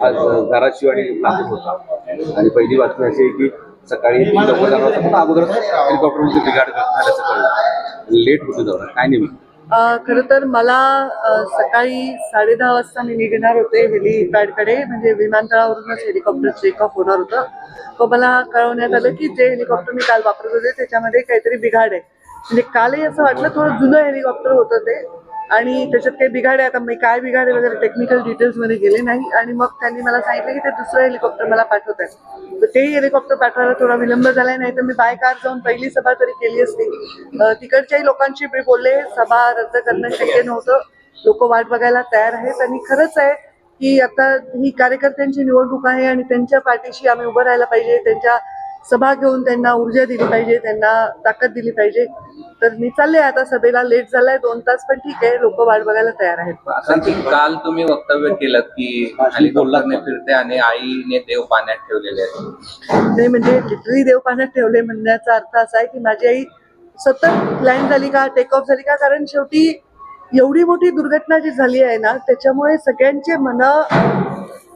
आज धाराशिव आणि नागपूर होता. आणि पहिली बातमी अशी आहे की सकाळी तीन पण हेलिकॉप्टरमध्ये बिघाड झाल्याचं कळलं लेट होतं दौरा काय नेमकी? खरं तर मला सकाळी साडे दहा वाजता मी निघणार होते हेलिपॅडकडे म्हणजे विमानतळावरूनच हेलिकॉप्टर चेकअप होणार होतं. व मला कळवण्यात आलं की जे हेलिकॉप्टर मी काल वापरत होते त्याच्यामध्ये काहीतरी बिघाड आहे. म्हणजे कालही असं वाटलं थोडं जुनं हेलिकॉप्टर होतं ते. आणि त्याच्यात काही बिघाड आहे आता मी काय बिघाड आहे वगैरे टेक्निकल डिटेल्समध्ये गेले नाही. आणि मग त्यांनी मला सांगितलं की ते दुसरं हेलिकॉप्टर मला पाठवत आहे तर तेही हेलिकॉप्टर पाठवायला थोडा विलंब झालाय. नाही तर मी बाय कार जाऊन पहिली सभा तरी केली असती. तिकडच्याही लोकांशी मी बोलले. सभा रद्द करणं शक्य नव्हतं. लोक वाट बघायला तयार आहेत. आणि खरंच आहे की आता ही कार्यकर्त्यांची निवडणूक आहे आणि त्यांच्या पाठीशी आम्ही उभं राहायला पाहिजे. त्यांच्या सभा घेऊन त्यांना ऊर्जा दिली पाहिजे त्यांना ताकद दिली पाहिजे. तर मी चालले आता सभेला लेट झालाय दोन तास पण ठीक आहे लोक वाट बघायला तयार आहेत. काल तुम्ही वक्तव्य केलं की फिरते आणि आईने देव पाण्यात ठेवलेले नाही म्हणजे लिटरली देव पाण्यात ठेवले म्हणण्याचा अर्थ असा आहे की माझी आई सतत लँड झाली का टेक ऑफ झाली का कारण शेवटी एवढी मोठी दुर्घटना जी झाली आहे ना त्याच्यामुळे सगळ्यांचे मन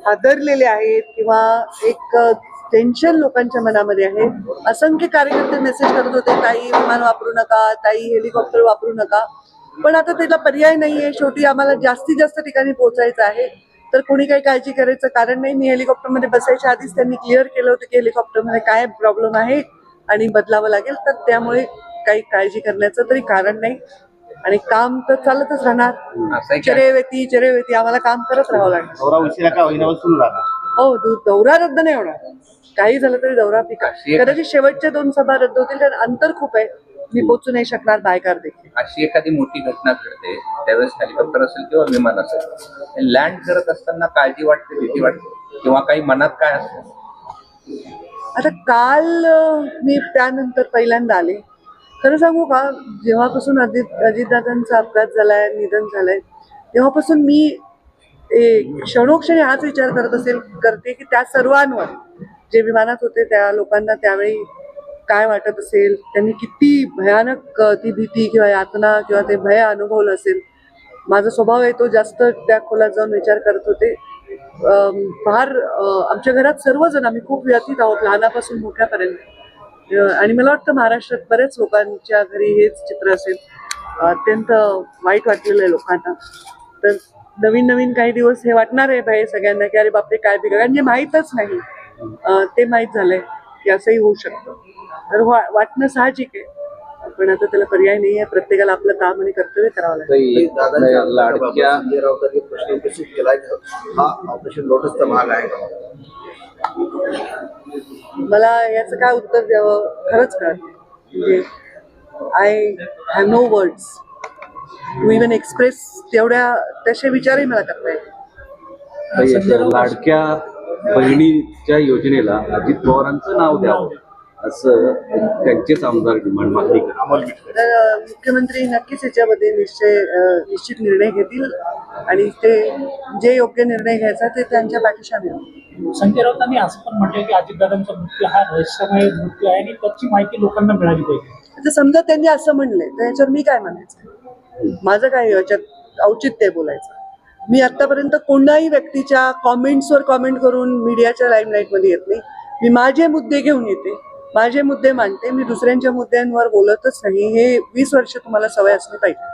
हादरलेले आहेत किंवा एक टेन्शन लोकांच्या मनामध्ये आहे. असंख्य कार्यकर्ते मेसेज करत होते ताई विमान वापरू नका ताई हेलिकॉप्टर वापरू नका. पण आता त्याला पर्याय नाहीये. शेवटी आम्हाला जास्तीत जास्त ठिकाणी पोहोचायचं आहे. तर कोणी काही काळजी करायचं कारण नाही. मी हेलिकॉप्टरमध्ये बसायच्या आधीच त्यांनी क्लिअर केलं होतं की हेलिकॉप्टरमध्ये काय प्रॉब्लेम आहे आणि बदलावं लागेल. तर त्यामुळे काही काळजी करण्याचं तरी कारण नाही. आणि काम तर चालतच राहणार? चरेवेती चरेवेती. आम्हाला काम करत राहावं लागणार हो दौरा रद्द नाही होणार. काही झालं तरी दौरा पिका कदाचित शेवटच्या दोन सभा रद्द होतील कारण अंतर खूप आहे. मी पोचू नाही शकणार बायकार देखील. अशी एखादी मोठी घटना घडते त्यावेळेस हेलिकॉप्टर असेल किंवा विमान असेल लँड करत असताना काळजी वाटते भीती वाटते? किंवा काही मनात काय असतं? आता काल मी त्यानंतर पहिल्यांदा आले. खरं सांगू का जेव्हापासून अजित अजितदादांचा अपघात झालाय निधन झालंय तेव्हापासून मी क्षणोक्षणी हाच विचार करत असेल करते की त्या सर्वांवर. जे विमानात होते त्या लोकांना त्यावेळी काय वाटत असेल त्यांनी किती भयानक ती भीती किंवा यातना किंवा ते भय अनुभवलं असेल. माझा स्वभाव आहे तो जास्त त्या खोलात जाऊन विचार करत होते. फार आमच्या घरात सर्वजण आम्ही खूप व्यतीत आहोत लहानापासून मोठ्यापर्यंत. आणि मला वाटतं महाराष्ट्रात बऱ्याच लोकांच्या घरी हेच चित्र असेल. अत्यंत वाईट वाटलेलं आहे लोकांना. तर नवीन नवीन काही दिवस हे वाटणार आहे भाई सगळ्यांना की अरे बापरे काय बिघड कारण जे माहीतच नाही. ते माहीत झालंय की असंही होऊ शकतं. तर वा- वाटणं साहजिक आहे. पण आता त्याला पर्याय नाही आहे प्रत्येकाला आपलं काम आणि कर्तव्य करावं लागेल. हा मला याचं काय उत्तर द्यावं? खरंच कळत नाही. म्हणजे I have no words to even express तेवढ्या तसे विचारही मला करता येत नाही. ताई, या लाडक्या बहिणीच्या योजनेला अजित पवारांचं नाव द्यावं असं त्यांचेच आमदार डिमांड मागणी तर मुख्यमंत्री नक्कीच याच्यामध्ये निश्चय निश्चित निर्णय घेतील आणि ते जे योग्य निर्णय घ्यायचा ते त्यांच्या पाठीशी आम्ही. संजय राऊतांनी असं पण म्हटलं की अजितदादांचा मृत्यू हा रहस्यमय मृत्यू आहे आणि त्याची माहिती लोकांना मिळाली पाहिजे आता समजा त्यांनी असं म्हणलंय तर याच्यावर मी काय म्हणायचं माझं काय याच्यात औचित्य बोलायचं. मी आतापर्यंत कोणाही व्यक्तीच्या कॉमेंट्सवर कॉमेंट करून मीडियाच्या लाईमलाईटमध्ये येत नाही. मी माझे मुद्दे घेऊन येते माझे मुद्दे मांडते मी दुसऱ्यांच्या मुद्द्यांवर बोलतच नाही. हे वीस वर्ष तुम्हाला सवय असली पाहिजे.